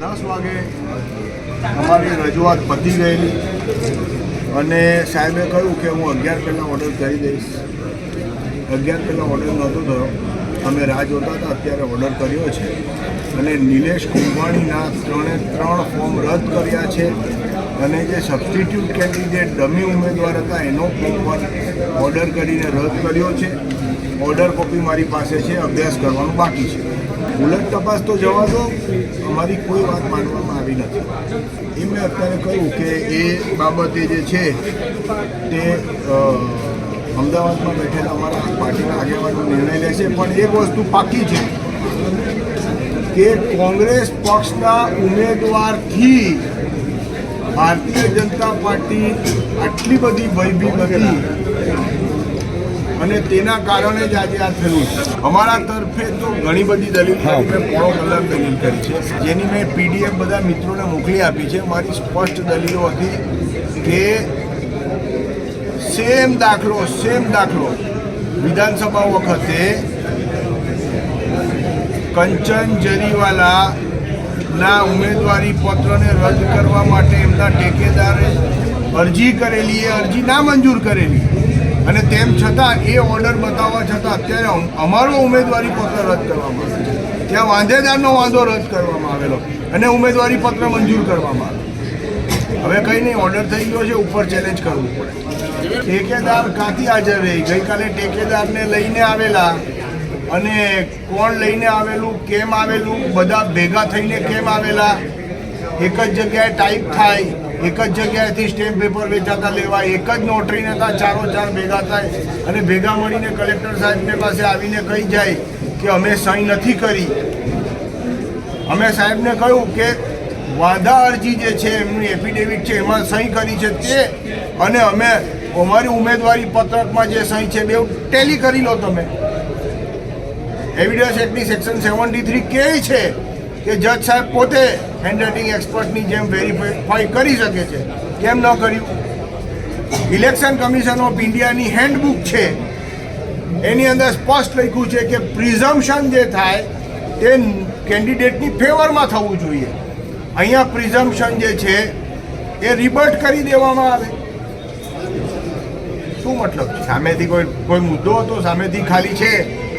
દસ વાગે અમારી રજૂઆત પતી ગયેલી અને સાહેબે કહ્યું કે હું અગિયાર પહેલાં ઓર્ડર કરી દઈશ. અગિયાર પહેલાં ઓર્ડર નહોતો થયો. અમે રાહ જોતા હતા, અત્યારે ઓર્ડર કર્યો છે. અને નિલેશ કુંભાણીના ત્રણે ત્રણ ફોર્મ રદ કર્યા છે. અને જે સબસ્ટિટ્યૂટ કેન્ડિડેટ ડમી ઉમેદવાર હતા, એનો ફોર્મ પણ ઓર્ડર કરીને રદ કર્યો છે. ઓર્ડર કોપી મારી પાસે છે, અભ્યાસ કરવાનું બાકી છે. ઉલટ તપાસ તો જવા દો, અમારી કોઈ વાત માનવામાં આવી નથી. એ મેં અત્યારે કહ્યું કે એ બાબતે જે છે, તે અમદાવાદમાં બેઠેલા અમારા પાર્ટીના આગેવાનો નિર્ણય લેશે, પણ એક વસ્તુ પાકી છે. કે કોંગ્રેસ પક્ષના ઉમેદવારથી ભારતીય જનતા પાર્ટી આટલી બધી ભયભીત હતી. અને તેના કારણે જ આજે આ થયું છે. અમારા તરફે તો ઘણી બધી દલીલ મેં પોણો કલાક દલીલ કરી છે. જેની મેં પીડીએફ બધા મિત્રોને મોકલી આપી છે. મારી સ્પષ્ટ દલીલો હતી કે સેમ દાખલો સેમ દાખલો વિધાનસભા વખતે કંચન જરીવાલા ના ઉમેદવારી પત્રને રદ કરવા માટે એમના ટેકેદારે અરજી કરેલી એ અરજી ના મંજૂર કરેલી. અને તેમ છતાં એ ઓર્ડર બતાવવા છતાં અત્યારે અમ- અમારો ઉમેદવારી પત્ર રદ કરવામાં આવે ત્યાં વાંધેદારનો વાંધો રદ કરવામાં આવેલો અને ઉમેદવારી પત્ર મંજૂર કરવામાં આવે. હવે કંઈ નહીં ઓર્ડર થઈ ગયો છે, ઉપર ચેલેન્જ કરવું પડે. ઠેકેદાર કાંથી હાજર રહી? ગઈકાલે ઠેકેદારને લઈને આવેલા અને કોણ લઈને આવેલું, કેમ આવેલું, બધા ભેગા થઈને કેમ આવેલા? એક જ જગ્યાએ ટાઈપ થાય. એક જ જગ્યાએથી સ્ટેમ્પ પેપર વેચાતા લેવાય, એક જ નોટરીને ત્યાં ચારો ચાર ભેગા થાય અને ભેગા મળીને કલેક્ટર સાહેબને પાસે આવીને કહી જાય કે અમે સહી નથી કરી. અમે સાહેબને કહ્યું કે વાદા અરજી જે છે, એમની એફિડેવિટ છે, એમાં સહી કરી છે તે અને અમે અમારી ઉમેદવારી પત્રકમાં જે સહી છે બે ટેલી કરી લો તમે. એવિડન્સ એક્ટની સેક્શન સેવન્ટી થ્રી કે છે. કે જજ સાહેબ પોતે હેન્ડરાઇટિંગ એક્સપર્ટની જેમ વેરીફાઈ કરી શકે છે. કેમ ન કર્યું? ઇલેક્શન કમિશન ઓફ ઇન્ડિયાની હેન્ડબુક છે. એની અંદર સ્પષ્ટ લખ્યું છે કે પ્રિઝમ્પશન જે થાય, તે કેન્ડિડેટની ફેવરમાં થવું જોઈએ. અહીંયા પ્રિઝમ્પશન જે છે, એ રિબર્ટ કરી દેવામાં આવે. શું મતલબ? સામેથી કોઈ કોઈ મુદ્દો હતો, સામેથી ખાલી છે,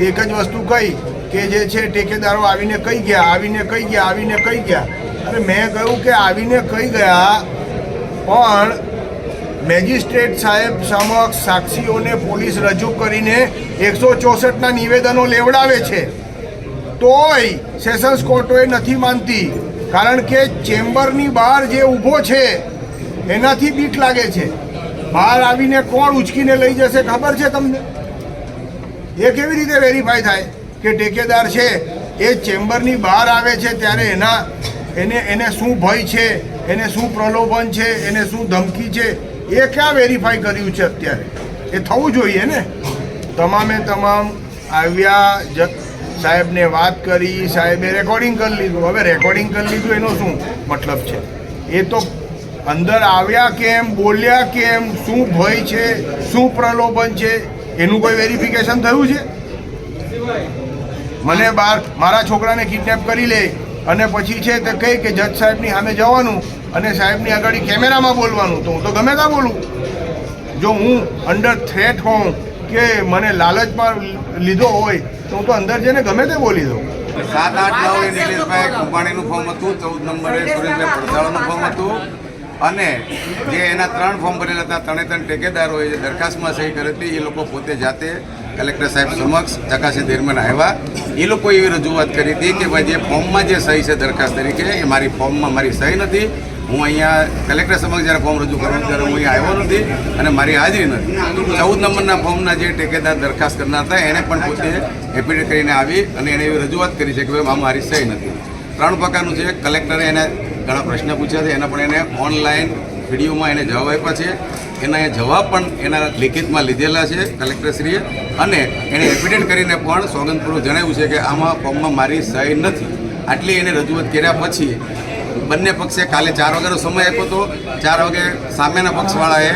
એક જ વસ્તુ કહી. કે જે છે ઠેકેદારો આવીને કહી ગયા, આવીને કહી ગયા, આવીને કહી ગયા. અને મેં કહ્યું કે આવીને કહી ગયા, પણ મેજિસ્ટ્રેટ સાહેબ સમક્ષ સાક્ષીઓને પોલીસ રજૂ કરીને એકસો ચોસઠના નિવેદનો લેવડાવે છે. તોય સેશન્સ કોર્ટોએ નથી માનતી, કારણ કે ચેમ્બરની બહાર જે ઊભો છે, એનાથી બીક લાગે છે. બહાર આવીને કોણ ઉચકીને લઈ જશે, ખબર છે તમને? એ કેવી રીતે વેરીફાઈ થાય? કે ઠેકેદાર છે, એ ચેમ્બરની બહાર આવે છે ત્યારે એના, એને એને શું ભય છે, એને શું પ્રલોભન છે, એને શું ધમકી છે, એ ક્યાં વેરીફાઈ કર્યું છે અત્યારે? એ થવું જોઈએ ને? તમામે તમામ આવ્યા જ સાહેબને વાત કરી, સાહેબે રેકોર્ડિંગ કરી લીધું. હવે રેકોર્ડિંગ કરી લીધું એનો શું મતલબ છે? એ તો અંદર આવ્યા કેમ, બોલ્યા કેમ, શું ભય છે, શું પ્રલોભન છે, એનું કોઈ વેરિફિકેશન થયું છે? મને બાર મારા છોકરાને કિડનેપ કરી લે. અને પછી છે તે કહે કે જજ સાહેબની સામે જવાનું અને સાહેબની આગળ કેમેરામાં બોલવાનું. તો હું તો ગમે ત્યાં બોલું. જો હું અંડર થ્રેટ હોઉં કે મને લાલચમાં લીધો હોય, તો હું તો અંદર જઈને ગમે તે બોલી દઉં. સાત આઠ નવ નિલેશભાઈ કુંભાણીનું ફોર્મ હતું, ચૌદ નંબરે સુરેશભાઈ પડસાળાનું ફોર્મ હતું. અને જે એના ત્રણ ફોર્મ ભરેલા હતા, ત્રણે ત્રણ ઠેકેદારોએ જે દરખાસ્તમાં સહી કરી હતી એ લોકો પોતે જાતે કલેક્ટર સાહેબ સમક્ષ ચકાસી દરમિયાન આવ્યા. એ લોકો એવી રજૂઆત કરી હતી કે ભાઈ જે ફોર્મમાં જે સહી છે દરખાસ્ત તરીકે, એ મારી ફોર્મમાં મારી સહી નથી. હું અહીંયા કલેક્ટર સમક્ષ જ્યારે ફોર્મ રજૂ કરું ત્યારે હું અહીંયા આવ્યો નથી અને મારી હાજરી નથી. ચૌદ નંબરના ફોર્મના જે ટેકેદાર દરખાસ્ત કરનાર હતા એણે પણ પોતે એફિડેવિટ કરીને આવી અને એણે એવી રજૂઆત કરી છે કે ભાઈ મારી સહી નથી. ત્રણ પ્રકારનું છે. કલેક્ટરે એને ઘણા પ્રશ્ન પૂછ્યા છે. એના પણ એને ઓનલાઈન વિડીયોમાં એને જવાબ આપ્યા છે. એના એ જવાબ પણ એના લિખિતમાં લીધેલા છે કલેક્ટરશ્રીએ. અને એણે એફિડેન્ટ કરીને પણ સોગંદપૂર્વક જણાવ્યું છે કે આમાં ફોર્મમાં મારી સહી નથી. આટલી એને રજૂઆત કર્યા પછી બંને પક્ષે કાલે ચાર વાગ્યાનો સમય આપ્યો હતો. ચાર વાગે સામેના પક્ષવાળાએ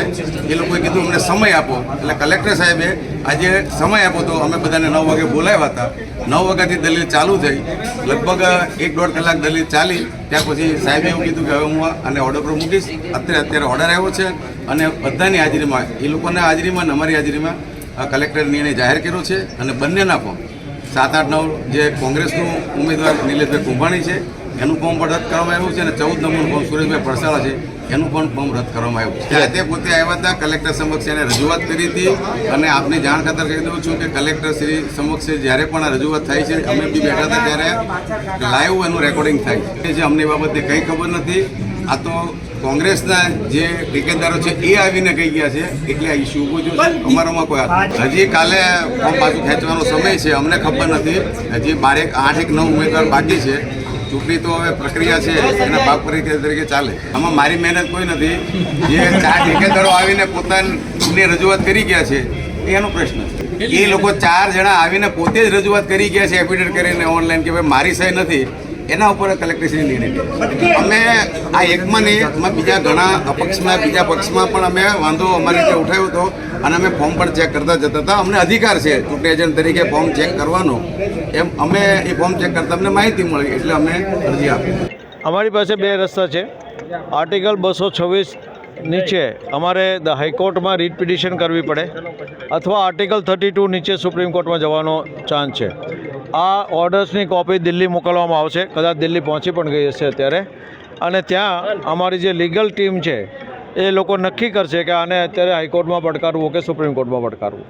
એ લોકોએ કીધું, અમને સમય આપો. એટલે કલેક્ટર સાહેબે આજે સમય આપ્યો હતો. અમે બધાને નવ વાગે બોલાવ્યા હતા. નવ વાગ્યાથી દલીલ ચાલુ થઈ. લગભગ એક દોઢ કલાક દલીલ ચાલી. ત્યાર પછી સાહેબે એવું કીધું કે, હવે હું આને ઓર્ડર પર મૂકીશ. અત્યારે અત્યારે ઓર્ડર આવ્યો છે અને બધાની હાજરીમાં, એ લોકોના હાજરીમાં અને અમારી હાજરીમાં કલેક્ટરે નિર્ણય જાહેર કર્યો છે અને બંનેના પણ સાત, આઠ, નવ જે કોંગ્રેસનું ઉમેદવાર નિલેશભાઈ કુંભાણી છે એનું ફોર્મ પણ રદ કરવામાં આવ્યું છે અને ચૌદ નંબરનું ફોર્મ સુરેશભાઈ પડસાળા છે, એનું પણ ફોર્મ રદ કરવામાં આવ્યું છે. તે પોતે આવ્યા હતા, કલેક્ટર સમક્ષ એને રજૂઆત કરી હતી અને આપને જાણ ખાતર કહી દઉં છું કે કલેક્ટર શ્રી સમક્ષ જ્યારે પણ આ રજૂઆત થાય છે, અમે બી બેઠા હતા ત્યારે લાઈવ એનું રેકોર્ડિંગ થાય છે. જે અમને બાબતે કંઈ ખબર નથી, આ તો કોંગ્રેસના જે ટેકેદારો છે એ આવીને કહી ગયા છે, એટલે આ ઇસ્યુ ઊભો જો અમારામાં કોઈ. હજી કાલે ફોર્મ પાછું ખેંચવાનો સમય છે, અમને ખબર નથી. હજી બારેક આઠ એક નવ ઉમેદવાર બાકી છે. ચૂંટણી તો હવે પ્રક્રિયા છે, એના ભાગ તરીકે તરીકે ચાલે. આમાં મારી મહેનત કોઈ નથી. જે ચાર ઠેકેદારો આવીને પોતાની રજૂઆત કરી ગયા છે, એનો પ્રશ્ન છે. એ લોકો ચાર જણા આવીને પોતે જ રજૂઆત કરી ગયા છે એફિડેવિટ કરીને ઓનલાઈન કે ભાઈ મારી સહી નથી. એના ઉપર કલેક્ટરશ્રી નિર્ણય લીધો. અમે આ એકમાં નહીં અમે બીજા ઘણા અપક્ષમાં, બીજા પક્ષમાં પણ અમે વાંધો અમારી રીતે ઉઠાવ્યો હતો અને અમે ફોર્મ પણ ચેક કરતા જતા હતા. અમને અધિકાર છે, ચૂંટણી એજન્ટ તરીકે ફોર્મ ચેક કરવાનો. એમ અમે એ ફોર્મ ચેક કરતા અમને માહિતી મળી, એટલે અમે અરજી આપી. અમારી પાસે બે રસ્તા છે. આર્ટિકલ બસો છવ્વીસ નીચે અમારે હાઈકોર્ટમાં રીટ પિટિશન કરવી પડે અથવા આર્ટિકલ થર્ટી ટુ નીચે સુપ્રીમ કોર્ટમાં જવાનો ચાન્સ છે. આ ઓર્ડર્સની કોપી દિલ્હી મોકલવામાં આવશે. કદાચ દિલ્હી પહોંચી પણ ગઈ હશે અત્યારે. અને ત્યાં અમારી જે લીગલ ટીમ છે, એ લોકો નક્કી કરશે કે આને અત્યારે હાઈકોર્ટમાં પડકારવું કે સુપ્રીમ કોર્ટમાં પડકારવું.